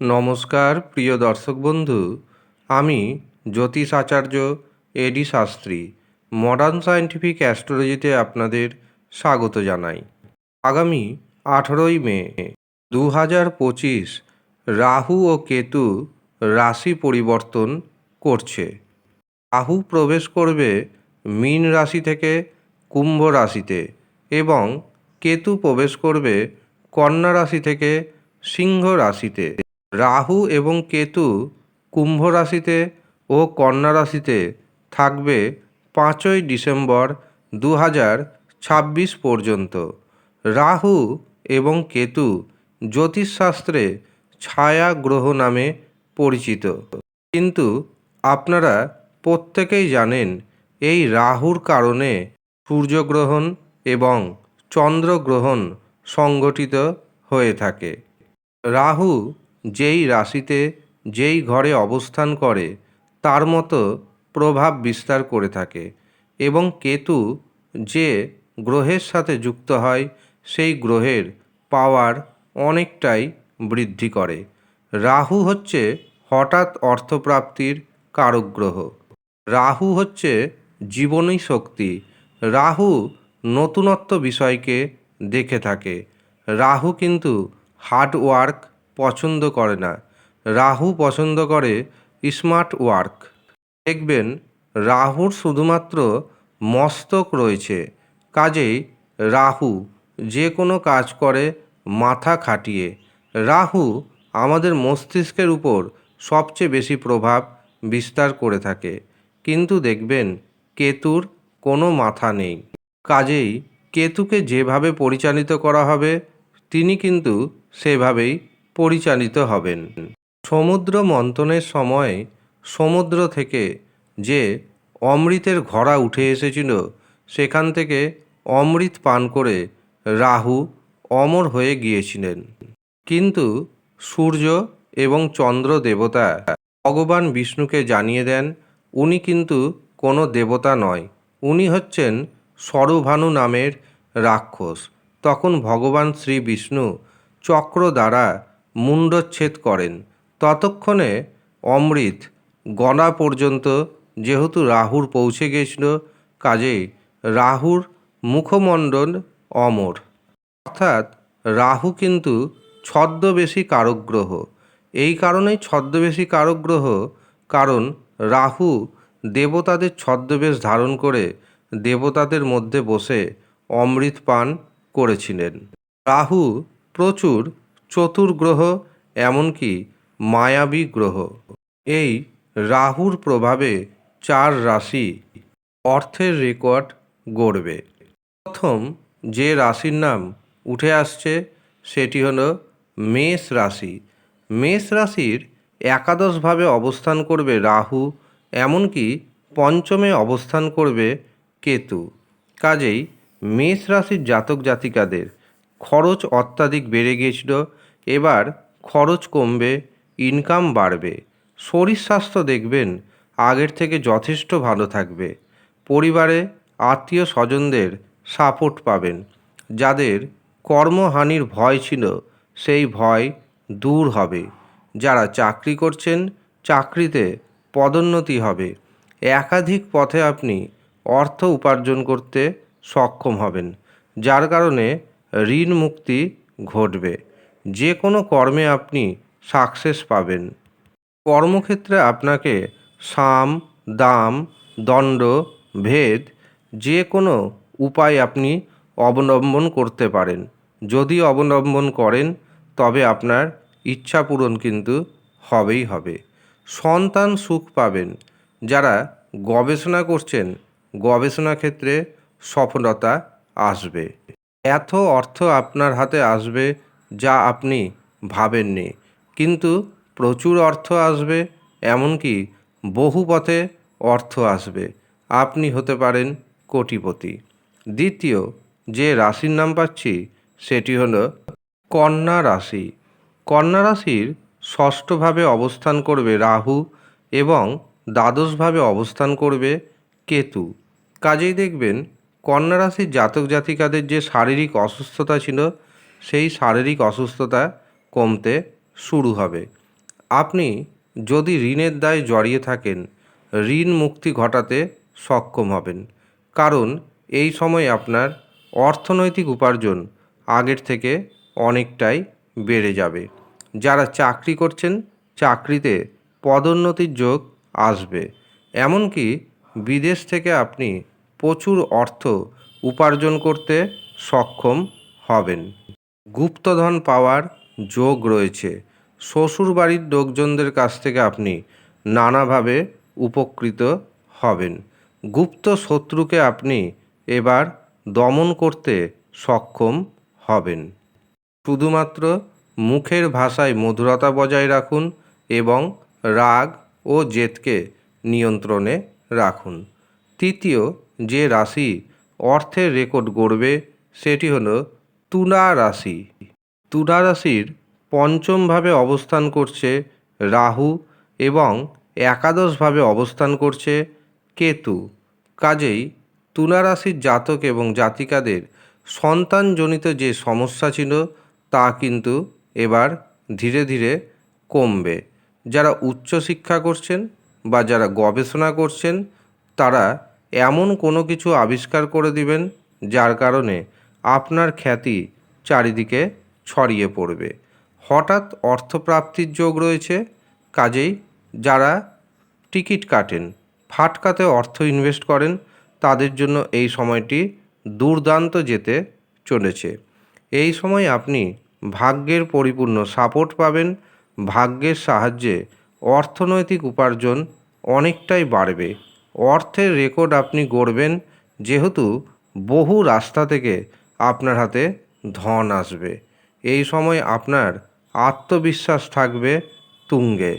নমস্কার, প্রিয় দর্শক বন্ধু। আমি জ্যোতিষ আচার্য A D Shastri modern scientific অ্যাস্ট্রোলজিতে আপনাদের স্বাগত জানাই। আগামী আঠেরোই মে দু হাজার পঁচিশ রাহু ও কেতু রাশি পরিবর্তন করছে। রাহু প্রবেশ করবে মীন রাশি থেকে কুম্ভ রাশিতে এবং কেতু প্রবেশ করবে কন্যা রাশি থেকে সিংহ রাশিতে। রাহু এবং কেতু কুম্ভ রাশিতে ও কন্যা রাশিতে থাকবে পাঁচই ডিসেম্বর দু হাজার ছাব্বিশ পর্যন্ত। রাহু এবং কেতু জ্যোতিষশাস্ত্রে ছায়া গ্রহ নামে পরিচিত। কিন্তু আপনারা প্রত্যেকেই জানেন এই রাহুর কারণে সূর্যগ্রহণ এবং চন্দ্রগ্রহণ সংগঠিত হয়ে থাকে। রাহু যেই রাশিতে, যেই ঘরে অবস্থান করে, তার মতো প্রভাব বিস্তার করে থাকে এবং কেতু যে গ্রহের সাথে যুক্ত হয়, সেই গ্রহের পাওয়ার অনেকটাই বৃদ্ধি করে। রাহু হচ্ছে হঠাৎ অর্থপ্রাপ্তির কারক গ্রহ রাহু হচ্ছে জীবনী শক্তি। রাহু নতুনত্ব বিষয়কে দেখে থাকে। রাহু কিন্তু হার্ড ওয়ার্ক পছন্দ করে না। রাহু পছন্দ করে স্মার্ট ওয়ার্ক। দেখবেন, রাহুর শুধুমাত্র মস্তক রয়েছে। কাজেই রাহু যে কোনো কাজ করে মাথা খাটিয়ে। রাহু আমাদের মস্তিষ্কের উপর সবচেয়ে বেশি প্রভাব বিস্তার করে থাকে। কিন্তু দেখবেন, কেতুর কোনো মাথা নেই। কাজেই কেতুকে যেভাবে পরিচালিত করা হবে, তিনি কিন্তু সেভাবেই পরিচালিত হবেন। সমুদ্র মন্থনের সময় সমুদ্র থেকে যে অমৃতের ঘড়া উঠে এসেছিল, সেখান থেকে অমৃত পান করে রাহু অমর হয়ে গিয়েছিলেন। কিন্তু সূর্য এবং চন্দ্র দেবতা ভগবান বিষ্ণুকে জানিয়ে দেন, উনি কিন্তু কোনো দেবতা নয়। উনি হচ্ছেন সরভানু নামের রাক্ষস। তখন ভগবান শ্রী বিষ্ণু চক্র দ্বারা মুণ্ডচ্ছেদ করেন। ততক্ষণে অমৃত গণা পর্যন্ত যেহেতু রাহুর পৌঁছে গিয়েছিল কাজেই রাহুর মুখমণ্ডল অমর। অর্থাৎ রাহু কিন্তু ছদ্মবেশী কারক গ্রহ এই কারণেই ছদ্মবেশী কারক গ্রহ কারণ রাহু দেবতাদের ছদ্মবেশ ধারণ করে দেবতাদের মধ্যে বসে অমৃত পান করেছিলেন। রাহু প্রচুর চতুর গ্রহ এমনকি মায়াবী গ্রহ। এই রাহুর প্রভাবে চার রাশি অর্থের রেকর্ড গড়বে। প্রথম যে রাশির নাম উঠে আসছে, সেটি হলো মেষ রাশি। মেষ রাশির একাদশভাবে অবস্থান করবে রাহু, এমনকি পঞ্চমে অবস্থান করবে কেতু। কাজেই মেষ রাশির জাতক জাতিকাদের খরচ অত্যাধিক বেড়ে গিয়েছিল, এবার খরচ কমবে ইনকাম বাড়বে। শরীর স্বাস্থ্য দেখবেন, আগের থেকে যথেষ্ট ভালো থাকবে। পরিবারে আত্মীয় স্বজনদের সাপোর্ট পাবেন। যাদের কর্মহানির ভয় ছিল, সেই ভয় দূর হবে। যারা চাকরি করছেন, চাকরিতে পদোন্নতি হবে। একাধিক পথে আপনি অর্থ উপার্জন করতে সক্ষম হবেন। যার কারণে ঋণ মুক্তি ঘটবে। যে কোনো কর্মে আপনি সাকসেস পাবেন। কর্মক্ষেত্রে আপনাকে সাম, দাম, দণ্ড, ভেদ যে কোনো উপায় আপনি অবলম্বন করতে পারেন। যদি অবলম্বন করেন, তবে আপনার ইচ্ছা পূরণ কিন্তু হবেই হবে। সন্তান সুখ পাবেন। যারা গবেষণা করছেন, গবেষণা ক্ষেত্রে সফলতা আসবে। এত অর্থ আপনার হাতে আসবে যা আপনি ভাবেননি। কিন্তু প্রচুর অর্থ আসবে, এমনকি বহু পথে অর্থ আসবে। আপনি হতে পারেন কোটিপতি। দ্বিতীয়, যে রাশির নাম পাচ্ছি, সেটি হল কন্যা রাশি। কন্যা রাশির ষষ্ঠভাবে অবস্থান করবে রাহু এবং দ্বাদশভাবে অবস্থান করবে কেতু। কাজেই দেখবেন কন্যা রাশির জাতক জাতিকাদের যে শারীরিক অসুস্থতা ছিল, সেই শারীরিক অসুস্থতা কমতে শুরু হবে। আপনি যদি ঋণের দায়ে জড়িয়ে থাকেন, ঋণ মুক্তি ঘটাতে সক্ষম হবেন। কারণ এই সময় আপনার অর্থনৈতিক উপার্জন আগের থেকে অনেকটাই বেড়ে যাবে। যারা চাকরি করছেন, চাকরিতে পদোন্নতির যোগ আসবে। এমনকি বিদেশ থেকে আপনি প্রচুর অর্থ উপার্জন করতে সক্ষম হবেন। গুপ্তধন পাওয়ার যোগ রয়েছে। শ্বশুরবাড়ির লোকজনদের কাছ থেকে আপনি নানাভাবে উপকৃত হবেন। গুপ্ত শত্রুকে আপনি এবার দমন করতে সক্ষম হবেন। শুধুমাত্র মুখের ভাষায় মধুরতা বজায় রাখুন এবং রাগ ও জেদকে নিয়ন্ত্রণে রাখুন। তৃতীয় যে রাশি অর্থের রেকর্ড গড়বে, সেটি হলো তুলা রাশি। তুলা রাশির পঞ্চমভাবে অবস্থান করছে রাহু এবং একাদশভাবে অবস্থান করছে কেতু। কাজেই তুলা রাশির জাতক এবং জাতিকাদের সন্তানজনিত যে সমস্যা ছিল, তা কিন্তু এবার ধীরে ধীরে কমবে। যারা উচ্চশিক্ষা করছেন বা যারা গবেষণা করছেন, তারা এমন কোনো কিছু আবিষ্কার করে দিবেন যার কারণে আপনার খ্যাতি চারিদিকে ছড়িয়ে পড়বে। হঠাৎ অর্থপ্রাপ্তির যোগ রয়েছে, কাজেই যারা টিকিট কাটেন, ফাটকাতে অর্থ ইনভেস্ট করেন, তাদের জন্য এই সময়টি দুর্দান্ত যেতে চলেছে। এই সময় আপনি ভাগ্যের পরিপূর্ণ সাপোর্ট পাবেন, ভাগ্যের সাহায্যে অর্থনৈতিক উপার্জন অনেকটাই বাড়বে। অর্থের রেকর্ড আপনি গড়বেন, যেহেতু বহু রাস্তা থেকে আপনার হাতে ধন আসবে। এই সময় আপনার আত্মবিশ্বাস থাকবে তুঙ্গে।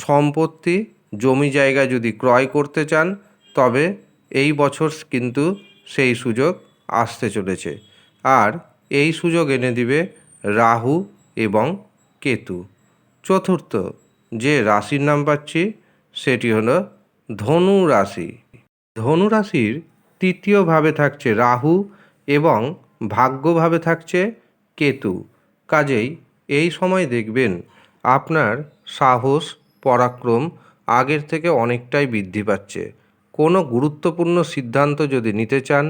সম্পত্তি, জমি জায়গা যদি ক্রয় করতে চান, তবে এই বছর কিন্তু সেই সুযোগ আসতে চলেছে। আর এই সুযোগ এনে দিবে রাহু এবং কেতু। চতুর্থ যে রাশির নাম পাচ্ছি, সেটি হলো ধনু রাশি ধনু রাশির তৃতীয়ভাবে থাকছে রাহু এবং ভাগ্যভাবে থাকছে কেতু। কাজেই এই সময় দেখবেন আপনার সাহস, পরাক্রম আগের থেকে অনেকটাই বৃদ্ধি পাচ্ছে। কোনো গুরুত্বপূর্ণ সিদ্ধান্ত যদি নিতে চান,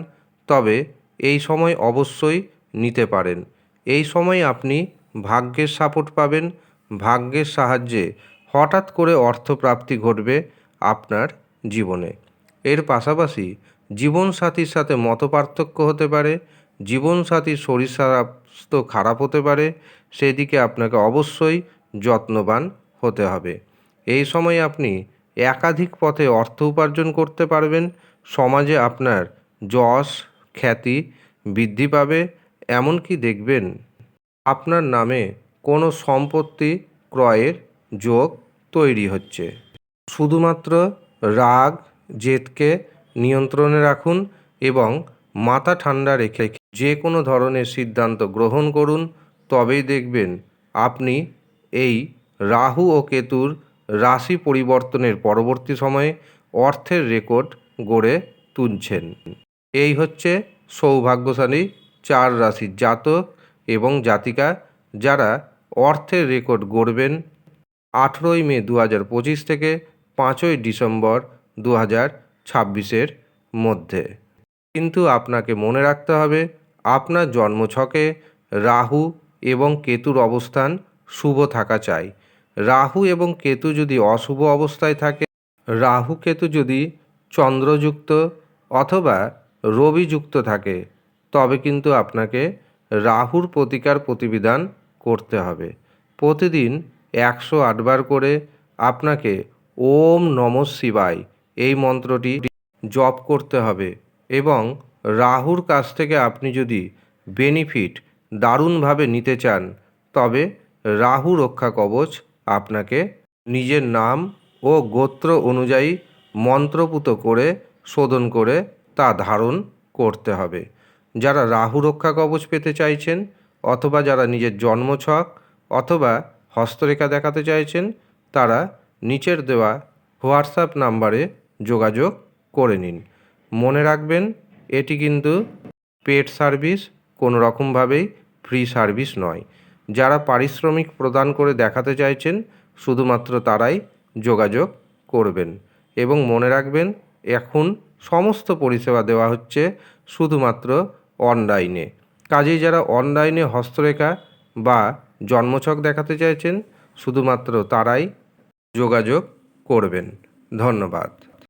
তবে এই সময় অবশ্যই নিতে পারেন। এই সময় আপনি ভাগ্যের সাপোর্ট পাবেন। ভাগ্যের সাহায্যে হঠাৎ করে অর্থপ্রাপ্তি ঘটবে আপনার জীবনে। এর পাশাপাশি জীবনসাথীর সাথে মতপার্থক্য হতে পারে, জীবনসাথীর শরীর স্বাস্থ্য খারাপ হতে পারে, সেদিকে আপনাকে অবশ্যই যত্নবান হতে হবে। এই সময় আপনি একাধিক পথে অর্থ উপার্জন করতে পারবেন, সমাজে আপনার যশ, খ্যাতি বৃদ্ধি পাবে, এমনকি দেখবেন আপনার নামে কোনো সম্পত্তি ক্রয়ের যোগ তৈরি হচ্ছে। শুধুমাত্র রাগ, জেদকে নিয়ন্ত্রণে রাখুন এবং মাথা ঠান্ডা রেখে যে কোনো ধরনের সিদ্ধান্ত গ্রহণ করুন, তবেই দেখবেন আপনি এই রাহু ও কেতুর রাশি পরিবর্তনের পরবর্তী সময়ে অর্থের রেকর্ড গড়ে তুলছেন। এই হচ্ছে সৌভাগ্যশালী চার রাশির জাতক এবং জাতিকা যারা অর্থের রেকর্ড গড়বেন আঠেরোই মে দু হাজার পঁচিশ থেকে পাঁচই ডিসেম্বর দু হাজার ছাব্বিশের মধ্যে। কিন্তু আপনাকে মনে রাখতে হবে, আপনার জন্মছকে রাহু এবং কেতুর অবস্থান শুভ থাকা চাই। রাহু এবং কেতু যদি অশুভ অবস্থায় থাকে, রাহু কেতু যদি চন্দ্রযুক্ত অথবা রবিযুক্ত থাকে, তবে কিন্তু আপনাকে রাহুর প্রতিকার প্রতিবিধান করতে হবে। প্রতিদিন একশো আটবার করে আপনাকে ওম নম শিবায়। এই মন্ত্রটি জপ করতে হবে এবং রাহুর কাছ থেকে আপনি যদি বেনিফিট দারুণভাবে নিতে চান, তবে রাহু রক্ষা কবচ আপনাকে নিজের নাম ও গোত্র অনুযায়ী মন্ত্রপুত করে শোধন করে তা ধারণ করতে হবে। যারা রাহু রক্ষা কবচ পেতে চাইছেন অথবা যারা নিজের জন্মছক অথবা হস্তরেখা দেখাতে চাইছেন, তারা নিচের দেওয়া হোয়াটসঅ্যাপ নাম্বারে যোগাযোগ করে নিন। মনে রাখবেন, এটি কিন্তু পেড সার্ভিস, কোনো রকমভাবেই ফ্রি সার্ভিস নয়। যারা পারিশ্রমিক প্রদান করে দেখাতে চাইছেন, শুধুমাত্র তারাই যোগাযোগ করবেন। এবং মনে রাখবেন, এখন সমস্ত পরিষেবা দেওয়া হচ্ছে শুধুমাত্র অনলাইনে। কাজেই যারা অনলাইনে হস্তরেখা বা জন্মছক দেখাতে চাইছেন, শুধুমাত্র তারাই যোগাযোগ করবেন। ধন্যবাদ।